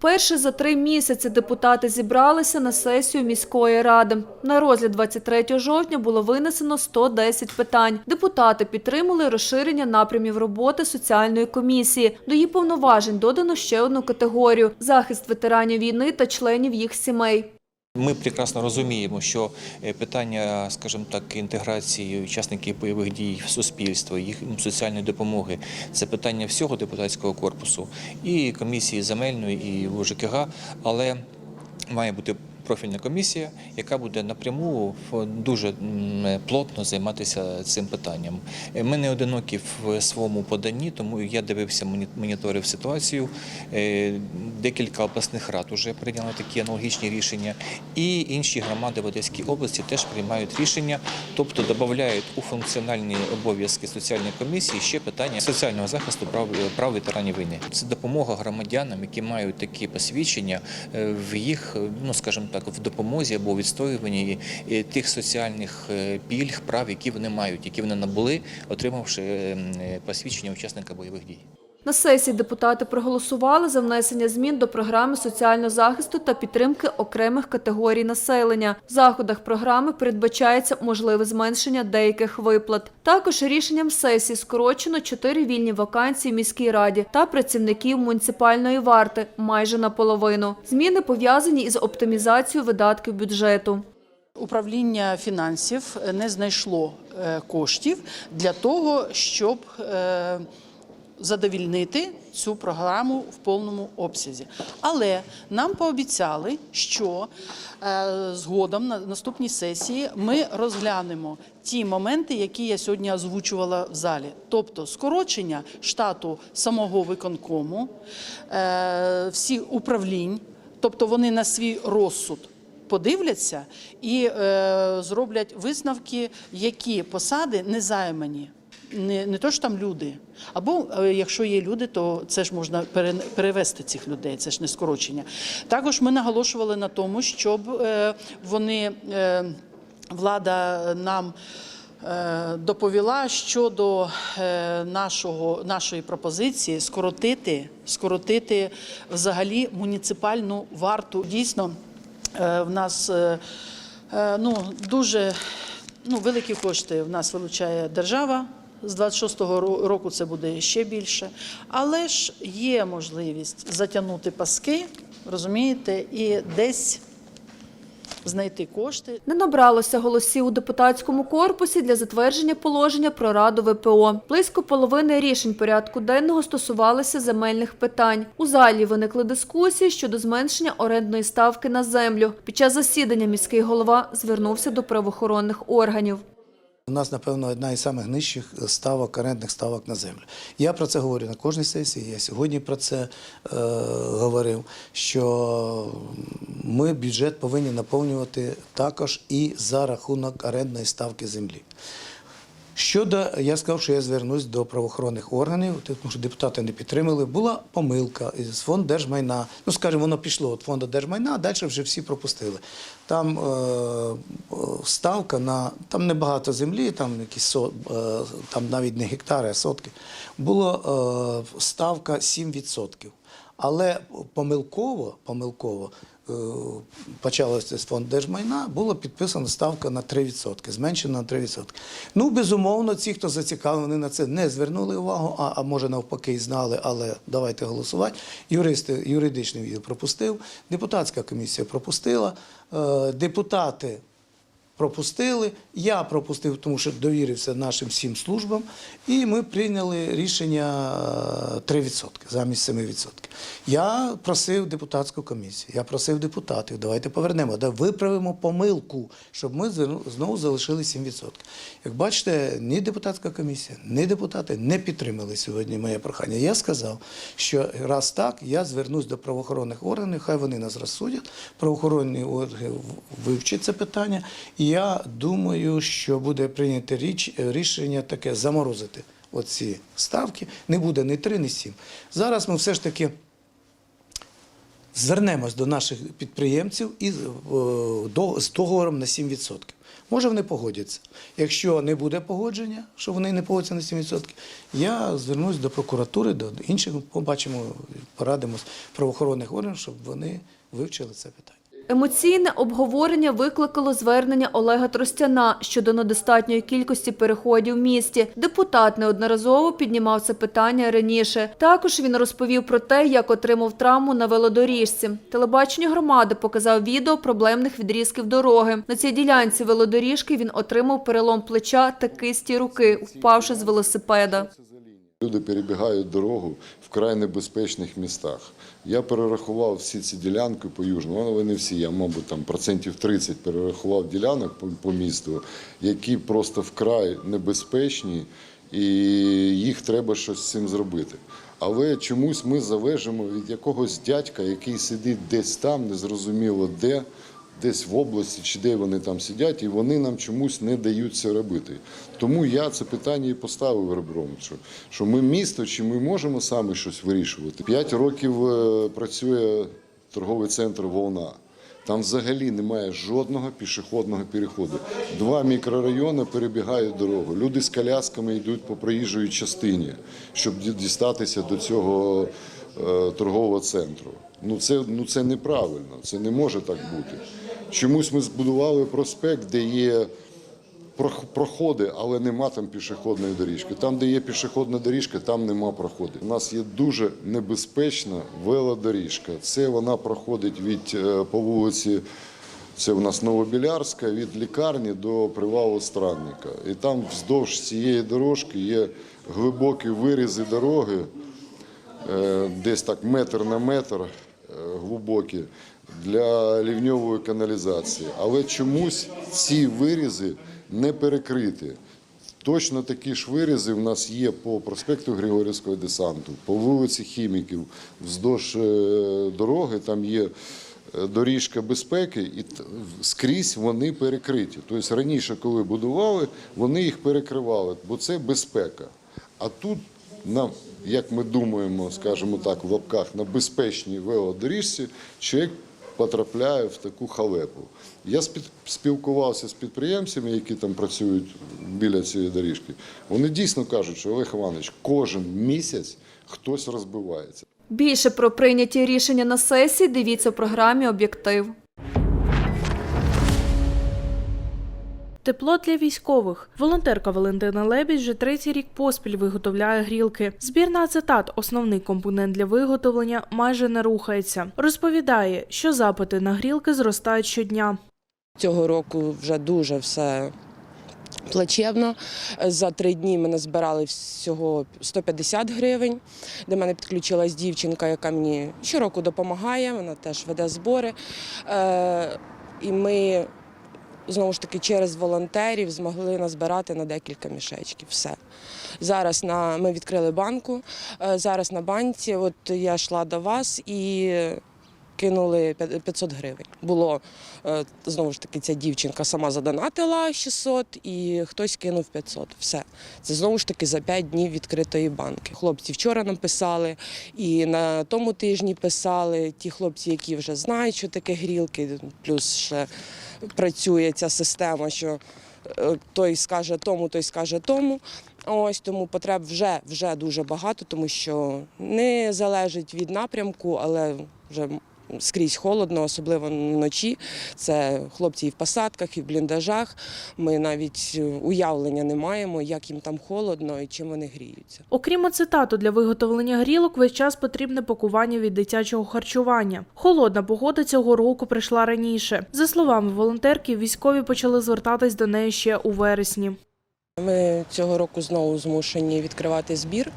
Перше за три місяці депутати зібралися на сесію міської ради. На розгляд 23 жовтня було винесено 110 питань. Депутати підтримали розширення напрямів роботи соціальної комісії. До її повноважень додано ще одну категорію – захист ветеранів війни та членів їх сімей. Ми прекрасно розуміємо, що е, питання, скажімо так, інтеграції учасників бойових дій в суспільство, їх соціальної допомоги це питання всього депутатського корпусу і комісії земельної, і ЖКГ, але має бути профільна комісія, яка буде напряму дуже плотно займатися цим питанням. Е, Ми не одинокі в своєму поданні, тому я дивився, моні- моніторив ситуацію. Е, Декілька обласних рад вже прийняли такі аналогічні рішення, і інші громади в Одеській області теж приймають рішення, тобто додають у функціональні обов'язки соціальної комісії ще питання соціального захисту прав, прав ветеранів війни. Це допомога громадянам, які мають такі посвідчення е, в їх, е, ну скажімо так, в допомозі або відстоюванні тих соціальних е, пільг, прав, які вони мають, які вони набули, отримавши е, м, е, посвідчення учасника бойових дій. На сесії депутати проголосували за внесення змін до програми соціального захисту та підтримки окремих категорій населення. В заходах програми передбачається можливе зменшення деяких виплат. Також рішенням сесії скорочено чотири вільні вакансії в міській раді та працівників муніципальної варти майже наполовину. Зміни пов'язані із оптимізацією видатків бюджету. Управління фінансів не знайшло е, коштів для того, щоб е, задовільнити цю програму в повному обсязі. Але нам пообіцяли, що е, згодом на наступній сесії ми розглянемо ті моменти, які я сьогодні озвучувала в залі, тобто скорочення штату самого виконкому, е, всіх управлінь, тобто вони на свій розсуд подивляться і е, зроблять висновки, які посади не займані. Не, не то, що там люди. Або е, якщо є люди, то це ж можна перевести цих людей, це ж не скорочення. Також ми наголошували на тому, щоб е, вони, е, влада нам доповіла щодо нашого, нашої пропозиції скоротити, скоротити взагалі муніципальну варту. Дійсно, В нас ну, дуже ну, великі кошти в нас вилучає держава. З 26-го року це буде ще більше. Але ж є можливість затягнути паски, розумієте, і десь знайти кошти. Не набралося голосів у депутатському корпусі для затвердження положення про раду ВПО. Близько половини рішень порядку денного стосувалися земельних питань. У залі виникли дискусії щодо зменшення орендної ставки на землю. Під час засідання міський голова звернувся до правоохоронних органів. У нас, напевно, одна із самих ставок, орендних ставок на землю. Я про це говорю на кожній сесії. Я сьогодні про це е, говорив, що ми бюджет повинні наповнювати також і за рахунок орендної ставки землі. Щодо, я сказав, що я звернусь до правоохоронних органів, тому що депутати не підтримали. Була помилка із фонд держмайна. Ну, скажімо, воно пішло від фонду держмайна, а далі вже всі пропустили. Там е, е, ставка на там небагато землі, там якісь со, е, там навіть не гектари, а сотки. Було е, ставка 7%. Але помилково, помилково почалося з фонд держмайна, була підписана ставка на 3%, зменшена на 3%. Ну, безумовно, ці, хто зацікавлений на це, не звернули увагу, а, а може навпаки і знали, але давайте голосувати. Юристи, юридичний відділ пропустив, депутатська комісія пропустила, е, депутати пропустили. Я пропустив, тому що довірився нашим всім службам, і ми прийняли рішення е, 3% замість 7%. Я просив депутатську комісію, я просив депутатів, давайте повернемо, да виправимо помилку, щоб ми знову залишили 7%. Як бачите, ні депутатська комісія, ні депутати не підтримали сьогодні моє прохання. Я сказав, що раз так, я звернусь до правоохоронних органів, хай вони нас розсудять. Правоохоронні органи вивчать це питання. І я думаю, що буде прийнято річ, рішення таке заморозити оці ставки. Не буде ні 3, ні 7. Зараз ми все ж таки звернемось до наших підприємців і з договором на 7%. Може, вони погодяться. Якщо не буде погодження, що вони не погодяться на 7%, я звернусь до прокуратури, до інших, побачимо, порадимось правоохоронних органів, щоб вони вивчили це питання. Емоційне обговорення викликало звернення Олега Тростяна щодо недостатньої кількості переходів в місті. Депутат неодноразово піднімав це питання раніше. Також він розповів про те, як отримав травму на велодоріжці. Телебачення громади показав відео проблемних відрізків дороги. На цій ділянці велодоріжки він отримав перелом плеча та кисті руки, впавши з велосипеда. Люди перебігають дорогу в край небезпечних містах. Я перерахував всі ці ділянки по южному, ну, вони всі, я, мабуть, там процентів 30 перерахував ділянок по місту, які просто вкрай небезпечні, і їх треба щось з цим зробити. Але чомусь ми залежимо від якогось дядька, який сидить десь там, незрозуміло де, десь в області чи де вони там сидять, і вони нам чомусь не дають це робити. Тому я це питання і поставив ребром, що, ми місто, чи ми можемо саме щось вирішувати. П'ять років е, працює торговий центр Волна. Там взагалі немає жодного пішохідного переходу. Два мікрорайони перебігають дорогу. Люди з колясками йдуть по проїжджої частині, щоб дістатися до цього е, торгового центру. Ну це, ну це неправильно, це не може так бути. Чомусь ми збудували проспект, де є проходи, але нема там пішохідної доріжки. Там, де є пішохідна доріжка, там нема проходу. У нас є дуже небезпечна велодоріжка. Це вона проходить від е, по вулиці. Це у нас Новобілярська від лікарні до привалу Странника. І там вздовж цієї дорожки є глибокі вирізи дороги, е, десь так метр на метр е, глибокі для лівньової каналізації. Але чомусь ці вирізи не перекриті. Точно такі ж вирізи в нас є по проспекту Григорівського десанту, по вулиці Хіміків, вздовж е, дороги там є е, доріжка безпеки, і скрізь вони перекриті. Тобто раніше, коли будували, вони їх перекривали, бо це безпека. А тут нам, як ми думаємо, скажімо так, в лапках на безпечній велодоріжці, чоловік потрапляє в таку халепу. Я спілкувався з підприємцями, які там працюють біля цієї доріжки. Вони дійсно кажуть, що Олег Іванович, кожен місяць хтось розбивається. Більше про прийняті рішення на сесії дивіться в програмі Об'єктив. Тепло для військових. Волонтерка Валентина Лебідь вже третій рік поспіль виготовляє грілки. Збір на ацетат, основний компонент для виготовлення, майже не рухається. Розповідає, що запити на грілки зростають щодня. Цього року вже дуже все плачевно. За три дні ми назбирали всього 150 гривень. До мене підключилась дівчинка, яка мені щороку допомагає, вона теж веде збори. Е, І ми знову ж таки через волонтерів змогли назбирати на декілька мішечків. Все. Зараз на, ми відкрили банку. Е, Зараз на банці, от я йшла до вас і кинули 500 гривень. Було е, знову ж таки, ця дівчинка сама задонатила 600 і хтось кинув 500. Все. Це знову ж таки за 5 днів відкритої банки. Хлопці вчора нам писали, і на тому тижні писали ті хлопці, які вже знають, що таке грілки, плюс ще працює ця система, що е, той скаже тому, той скаже тому. Ось тому потреб вже, вже дуже багато, тому що не залежить від напрямку, але вже скрізь холодно, особливо вночі. Це хлопці і в посадках, і в бліндажах. Ми навіть е, уявлення не маємо, як їм там холодно і чим вони гріються. Окрім ацетату для виготовлення грілок, весь час потрібне пакування від дитячого харчування. Холодна погода цього року прийшла раніше. За словами волонтерки, військові почали звертатись до неї ще у вересні. Ми цього року знову змушені відкривати збір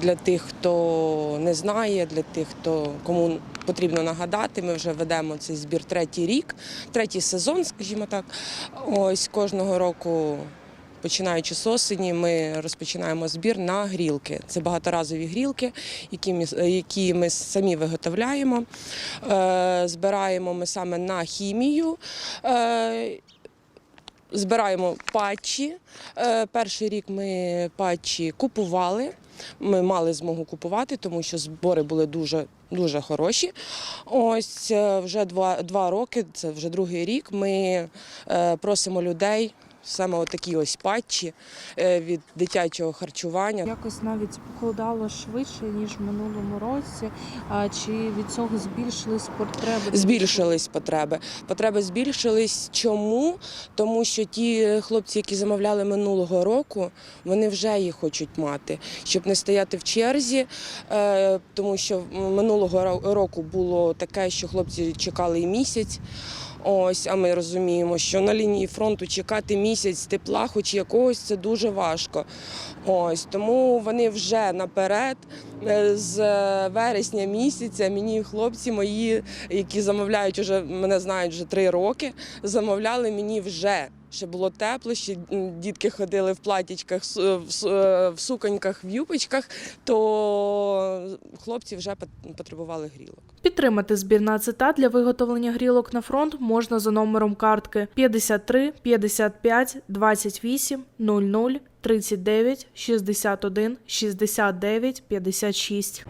для тих, хто не знає, для тих, хто кому потрібно нагадати. Ми вже ведемо цей збір третій рік, третій сезон, скажімо так. Ось кожного року. Починаючи з осені, ми розпочинаємо збір на грілки. Це багаторазові грілки, які ми, які ми самі виготовляємо. Е, збираємо ми саме на хімію. Е, Збираємо патчі. Е, Перший рік ми патчі купували. Ми мали змогу купувати, тому що збори були дуже дуже хороші. Ось е, вже два, два роки, це вже другий рік. Ми е, просимо людей. Саме такі ось патчі е, від дитячого харчування. Якось навіть похолодало швидше ніж в минулому році. А чи від цього збільшились потреби? Збільшились потреби. Потреби збільшились. Чому? Тому що ті хлопці, які замовляли минулого року, вони вже їх хочуть мати, щоб не стояти в черзі. Е, Тому що минулого ро- року було таке, що хлопці чекали і місяць. Ось, а ми розуміємо, що на лінії фронту чекати місяць тепла, хоч якогось, це дуже важко. Ось тому вони вже наперед е, з е, вересня місяця мені хлопці мої, які замовляють уже мене знають вже три роки, замовляли мені вже. Ще було тепло, ще дітки ходили в платічках, е, в суконьках, в юпочках, то хлопці вже потребували грілок. Підтримати збір на цитат для виготовлення грілок на фронт можна за номером картки 53 55 28 00 39 61 69 56.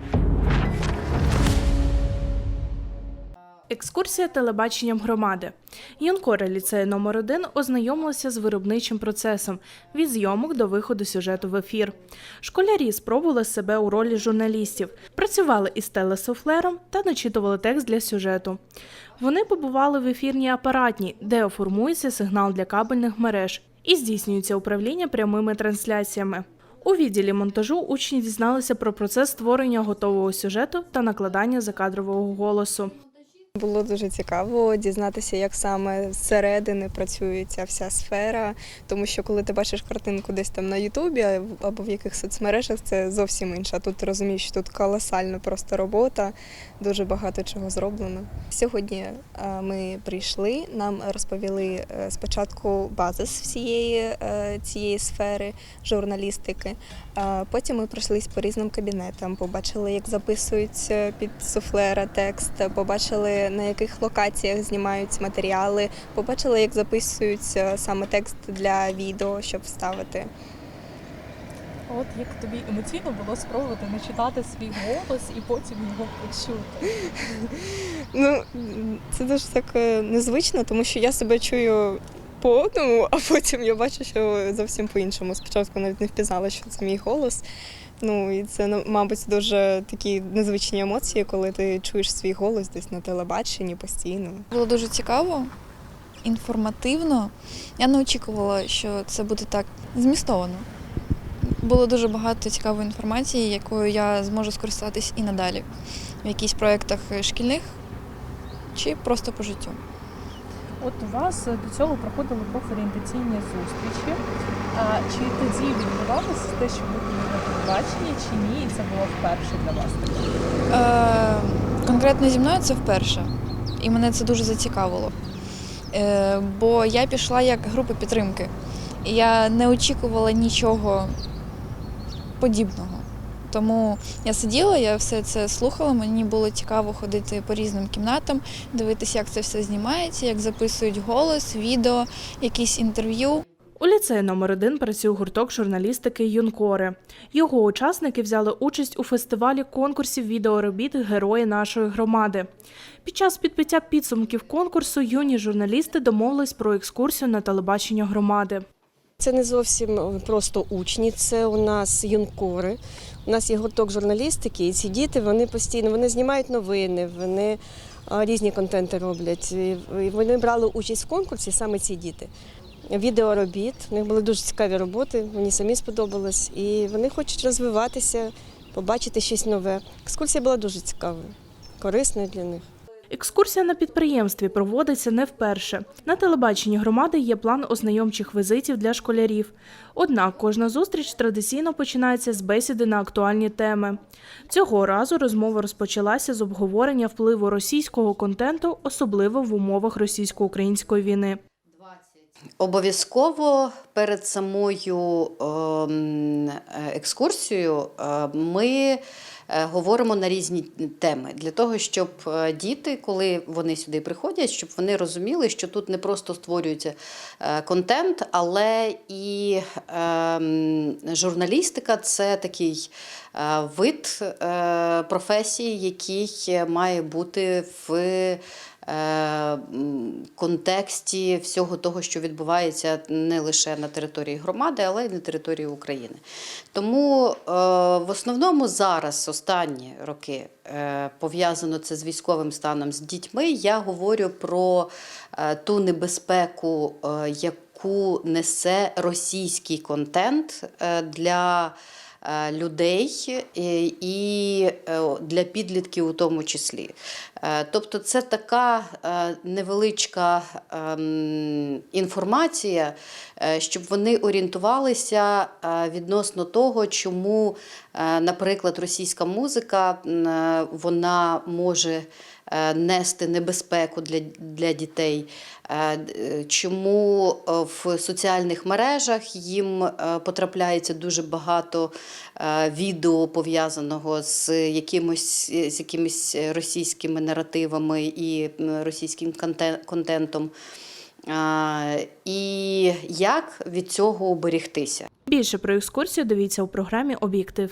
Екскурсія телебаченням громади. Юнкори ліцею номер 1 ознайомилися з виробничим процесом від зйомок до виходу сюжету в ефір. Школярі спробували себе у ролі журналістів, працювали із телесофлером та начитували текст для сюжету. Вони побували в ефірній апаратні, де оформується сигнал для кабельних мереж і здійснюється управління прямими трансляціями. У відділі монтажу учні дізналися про процес створення готового сюжету та накладання закадрового голосу. Було дуже цікаво дізнатися, як саме зсередини працює ця вся сфера, тому що коли ти бачиш картинку десь там на Ютубі або в яких соцмережах, це зовсім інше. Тут розумієш, що тут колосальна просто робота, дуже багато чого зроблено. Сьогодні е, ми прийшли, нам розповіли е, спочатку базис всієї е, цієї сфери журналістики. Потім ми пройшлись по різним кабінетам, побачили, як записують під суфлера текст, побачили на яких локаціях знімають матеріали, побачили, як записують е, саме текст для відео, щоб вставити. От як тобі емоційно було спробувати не читати свій голос і потім його почути. Ну це дуже так е, незвично, тому що я себе чую по одному, а потім я бачу, що зовсім по-іншому. Спочатку навіть не впізнала, що це мій голос. Ну і це ну, мабуть дуже такі незвичні емоції, коли ти чуєш свій голос десь на телебаченні постійно. Було дуже цікаво, інформативно. Я не очікувала, що це буде так змістовано. Було дуже багато цікавої інформації, якою я зможу скористатись і надалі в якихось проєктах шкільних чи просто по життю. От у вас до цього проходили профорієнтаційні зустрічі. А, чи тоді відбувалося те, що ви були на телебаченні, чи ні? І це було вперше для вас? Е, конкретно зі мною це вперше, і мене це дуже зацікавило. Е, бо я пішла як група підтримки. І я не очікувала нічого подібного. Тому я сиділа, я все це слухала. Мені було цікаво ходити по різним кімнатам, дивитися, як це все знімається, як записують голос, відео, якісь інтерв'ю. У ліцеї номер 1 працює гурток журналістики Юнкори. Його учасники взяли участь у фестивалі конкурсів відеоробіт Герої нашої громади. Під час підбиття підсумків конкурсу юні журналісти домовились про екскурсію на телебачення громади. Це не зовсім е, просто учні, це у нас юнкори. У нас є гурток журналістики, і ці діти вони постійно вони знімають новини, вони різні контенти роблять. І вони брали участь в конкурсі, саме ці діти. Відеоробіт. У них були дуже цікаві роботи, мені самі сподобалось. І вони хочуть розвиватися, побачити щось нове. Екскурсія була дуже цікавою, корисною для них. Екскурсія на підприємстві проводиться не вперше. На телебаченні громади є план ознайомчих візитів для школярів. Однак кожна зустріч традиційно починається з бесіди на актуальні теми. Цього разу розмова розпочалася з обговорення впливу російського контенту, особливо в умовах російсько-української війни. Обов'язково перед самою ем, екскурсією е, ми е, говоримо на різні теми для того, щоб е, діти, коли вони сюди приходять, щоб вони розуміли, що тут не просто створюється е, контент, але і ем, журналістика це такий вид професії, який має бути в контексті всього того, що відбувається не лише на території громади, але й на території України. Тому е, в основному зараз, останні роки, е, пов'язано це з військовим станом з дітьми. Я говорю про е, ту небезпеку, е, яку несе російський контент е, для е, людей е, і е, для підлітків у тому числі. Е, Тобто це така невеличка ем, інформація, щоб вони орієнтувалися відносно того, чому, наприклад, російська музика вона може нести небезпеку для, для дітей, е, е, чому е, в соціальних мережах їм е, потрапляється дуже багато е, відео пов'язаного з якимось, з якимись російськими наративами і російським контентом. І як від цього уберегтися? Більше про екскурсію дивіться у програмі Об'єктив.